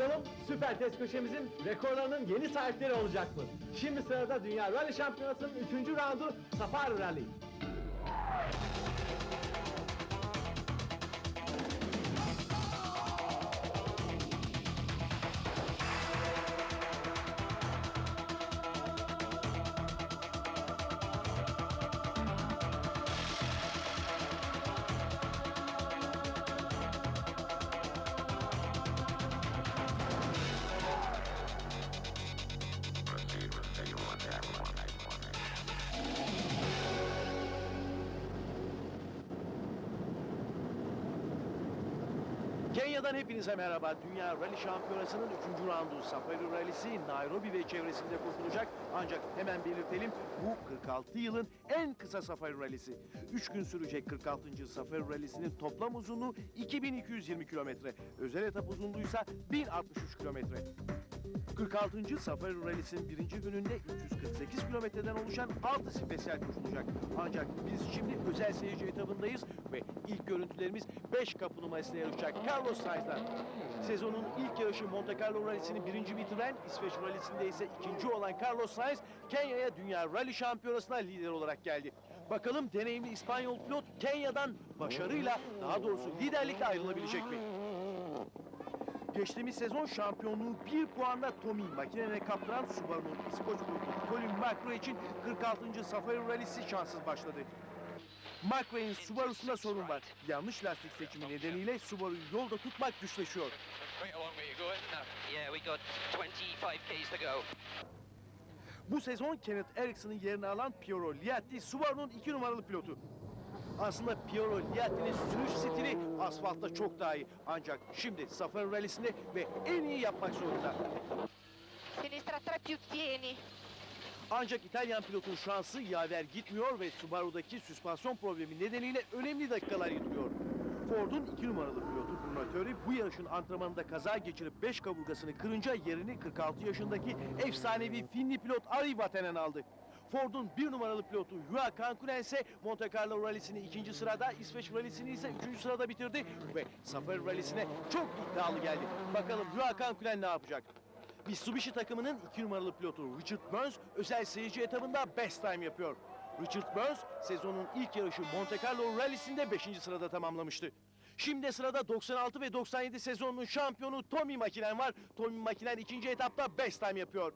Bakalım süper test köşemizin rekorlarının yeni sahipleri olacak mı? Şimdi sırada Dünya Rally Şampiyonası'nın 3. roundu Safari Rally. Kenya'dan hepinize merhaba. Dünya Rally Şampiyonası'nın 3. roundu Safari Rally'si Nairobi ve çevresinde kurtulacak. Ancak hemen belirtelim bu 46 yılın en kısa Safari Rally'si. 3 gün sürecek 46. Safari Rally'sinin toplam uzunluğu 2220 kilometre. Özel etap uzunluğuysa 1063 kilometre. 46. Safari Rally'sinin birinci gününde 348 kilometreden oluşan 6 spesiyal koşulacak. Ancak biz şimdi özel seyirci etabındayız ve ilk görüntülerimiz 5 kapı numarasıyla yarışacak Carlos Sainz'dan. Sezonun ilk yarışı Monte Carlo Rally'sini birinci bitiren, İsveç Rally'sinde ise ikinci olan Carlos Sainz, Kenya'ya Dünya Rally Şampiyonası'na lider olarak geldi. Bakalım deneyimli İspanyol pilot Kenya'dan başarıyla, daha doğrusu liderlikle ayrılabilecek mi? Geçtiğimiz sezon şampiyonluğu bir puanla Tommy makinene kaptıran Subaru'nun İskoç pilotu Colin McRae için 46. Safari Rally'si şanssız başladı. McRae'nin Subaru'sunda sorun var. Yanlış lastik seçimi nedeniyle Subaru'yu yolda tutmak güçleşiyor. Wait, how long were you going now? Yeah, we got 25 k's to go. Bu sezon Kenneth Erickson'ın yerini alan Piero Liatti Subaru'nun iki numaralı pilotu. Aslında Piero Liatti'nin sürüş stili asfaltta çok daha iyi. Ancak şimdi Safari Rally'sinde ve en iyi yapmak zorunda. Sinistra 3 più tieni. Ancak İtalyan pilotun şansı yaver gitmiyor ve Subaru'daki süspansiyon problemi nedeniyle önemli dakikalar yitiriyor. Ford'un 2 numaralı pilotu Brunatöri bu yarışın antrenmanında kaza geçirip 5 kaburgasını kırınca yerini 46 yaşındaki efsanevi Finli pilot Ari Vatanen aldı. Ford'un 1 numaralı pilotu Juha Kankkunen ise Monte Carlo Rally'sini ikinci sırada, İsveç Rally'sini ise üçüncü sırada bitirdi ve Safari Rally'sine çok iddialı geldi. Bakalım Juha Kankkunen ne yapacak? Mitsubishi takımının 2 numaralı pilotu Richard Burns özel seyirci etabında best time yapıyor. Richard Burns sezonun ilk yarışı Monte Carlo Rally'sinde 5. sırada tamamlamıştı. Şimdi sırada 96 ve 97 sezonunun şampiyonu Tommy Makinen var. Tommy Makinen ikinci etapta best time yapıyor.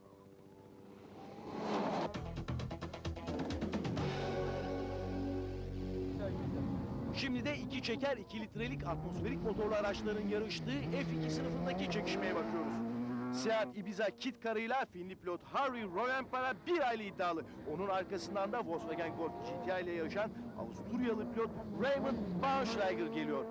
Şimdi de iki çeker 2 litrelik atmosferik motorlu araçların yarıştığı F2 sınıfındaki çekişmeye bakıyoruz. Seat Ibiza Kit karıyla Finli pilot Harry Rovanperä bir aylı iddialı. Onun arkasından da Volkswagen Golf GTI ile yarışan Avusturyalı pilot Raymond Baunschleiger geliyor.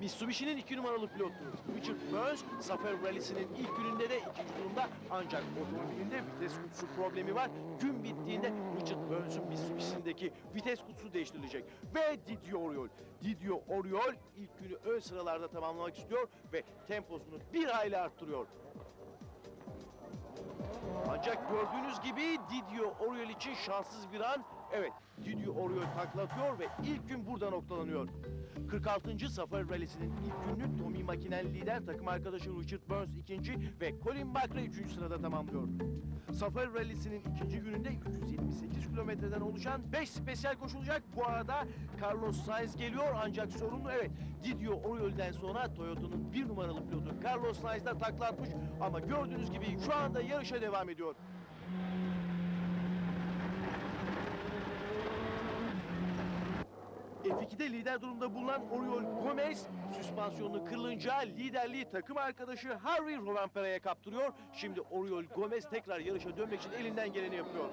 Mitsubishi'nin iki numaralı pilotu Richard Burns, Safari Rally'sinin ilk gününde de ikinci durumda ancak otomobilinde vites kutusu problemi var. Gün bittiğinde Richard Burns'un Mitsubishi'sindeki vites kutusu değiştirilecek. Ve Didio Oriol. Didio Oriol ilk günü ön sıralarda tamamlamak istiyor ve temposunu bir hayli arttırıyor. Ancak gördüğünüz gibi Didio Oriol için şanssız bir an. Evet, Didio Oriol taklatıyor ve ilk gün burada noktalanıyor. 46. Safari Rally'sinin ilk gününü Tommy Makinen lider, takım arkadaşı Richard Burns ikinci ve Colin McRae üçüncü sırada tamamlıyor. Safari Rally'sinin ikinci gününde 378 kilometreden oluşan 5 spesiyel koşulacak. Bu arada Carlos Sainz geliyor ancak sorunlu evet Didio Oriol'den sonra Toyota'nın bir numaralı pilotu Carlos Sainz de takla atmış ama gördüğünüz gibi şu anda yarışa devam ediyor. F2'de lider durumda bulunan Oriol Gomez süspansiyonu kırılınca liderliği takım arkadaşı Harry Rovanpera'ya kaptırıyor. Şimdi Oriol Gomez tekrar yarışa dönmek için elinden geleni yapıyor.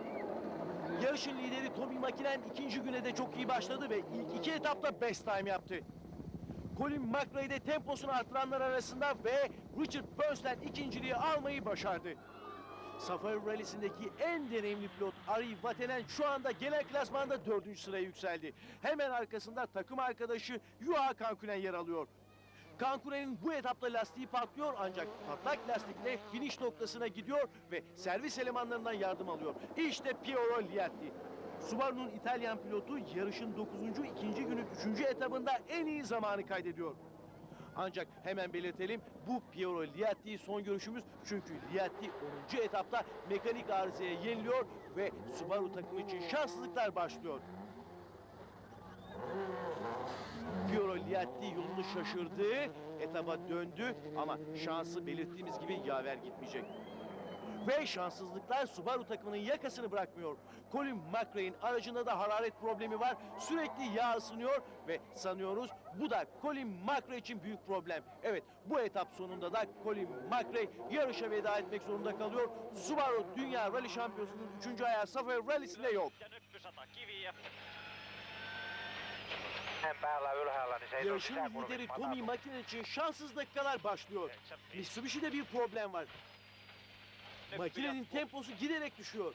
Yarışın lideri Tommy Makinen ikinci güne de çok iyi başladı ve ilk iki etapta best time yaptı. Colin McRae de temposunu artıranlar arasında ve Richard Burns'ten ikinciliği almayı başardı. Safari Rally'sindeki en deneyimli pilot Ari Vatanen şu anda genel klasmanda dördüncü sıraya yükseldi. Hemen arkasında takım arkadaşı Juha Kankkunen yer alıyor. Kankkunen'in bu etapta lastiği patlıyor ancak patlak lastikle finish noktasına gidiyor ve servis elemanlarından yardım alıyor. İşte Piero Liatti. Subaru'nun İtalyan pilotu yarışın 9. ikinci günün 3. etabında en iyi zamanı kaydediyor. Ancak hemen belirtelim bu Piero Liatti son görüşümüz. Çünkü Liatti 10. etapta mekanik arızaya yeniliyor ve Subaru takımı için şanssızlıklar başlıyor. Piero Liatti yolunu şaşırdı, etaba döndü ama şansı belirttiğimiz gibi yaver gitmeyecek. Ve şanssızlıklar Subaru takımının yakasını bırakmıyor. Colin McRae'in aracında da hararet problemi var. Sürekli yağ ısınıyor ve sanıyoruz bu da Colin McRae için büyük problem. Evet bu etap sonunda da Colin McRae yarışa veda etmek zorunda kalıyor. Subaru Dünya Rally Şampiyonası'nın 3. ayağı Safari Rally'sinde yok. Yarışın lideri matatu. Makinen için şanssız dakikalar başlıyor. Mitsubishi'de bir problem var. Makinenin temposu giderek düşüyor.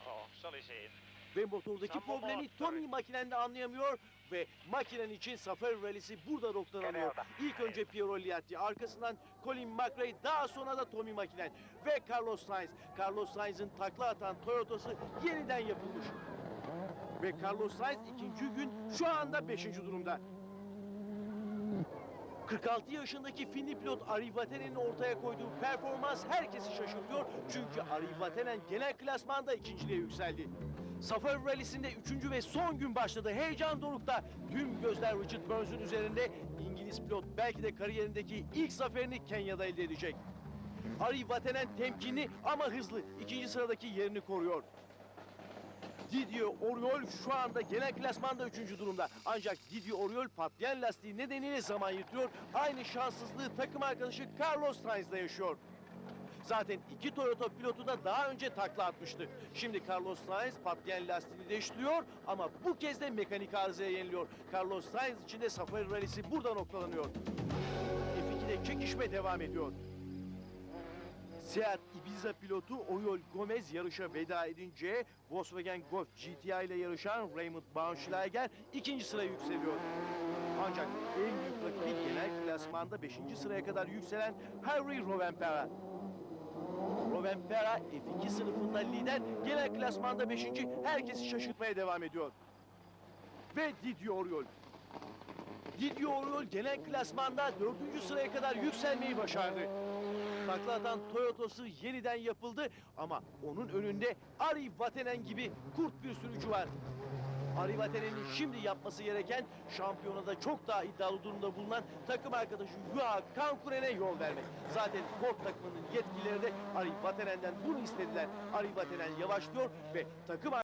Siinä. Ve motordaki problemi. Tommy Makinen de anlayamıyor ve makinen için Safari Rally'si burada noktalanıyor. İlk önce Piero Liatti, arkasından Colin McRae, daha sonra da Tommy Makinen ve Carlos Sainz. Carlos Sainz'in takla atan Toyota'sı yeniden yapılmış. Ve Carlos Sainz ikinci gün şu anda beşinci durumda. 46 yaşındaki Finli pilot Ari Vatanen'in ortaya koyduğu performans herkesi şaşırtıyor. Çünkü Ari Vatanen genel klasmanda ikinciliğe yükseldi. Safari Rally'sinde üçüncü ve son gün başladı. Heyecan dorukta. Tüm gözler Richard Burns'ün üzerinde. İngiliz pilot belki de kariyerindeki ilk zaferini Kenya'da elde edecek. Ari Vatanen temkinli ama hızlı. ikinci sıradaki yerini koruyor. Didier Oriol şu anda genel klasmanda üçüncü durumda. Ancak Didier Oriol patlayan lastiği nedeniyle zaman yitiriyor. Aynı şanssızlığı takım arkadaşı Carlos Sainz'da yaşıyor. Zaten iki Toyota pilotu da daha önce takla atmıştı. Şimdi Carlos Sainz patlayan lastiğini değiştiriyor ama bu kez de mekanik arızaya yeniliyor. Carlos Sainz için de Safari Rally'si burada noktalanıyor. F2'de çekişme devam ediyor. Seat Ibiza pilotu Oriol Gomez yarışa veda edince Volkswagen Golf GTI ile yarışan Raymond Baumschlager ikinci sıraya yükseliyor. Ancak en büyük rakibi genel klasmanda 5. sıraya kadar yükselen Harry Rovanpera. Rovanpera F2 sınıfında lider, genel klasmanda 5. herkesi şaşırtmaya devam ediyor. Ve Didier Oriol. Didier Oriol genel klasmanda 4. sıraya kadar yükselmeyi başardı. Takla atan Toyota'sı yeniden yapıldı ama onun önünde Ari Vatanen gibi kurt bir sürücü var. Ari Vatanen'in şimdi yapması gereken şampiyonada çok daha iddialı durumda bulunan takım arkadaşı Yuha Kankuren'e yol vermek. Zaten Ford takımının yetkilileri de Ari Vatanen'den bunu istediler. Ari Vatanen yavaşlıyor ve takım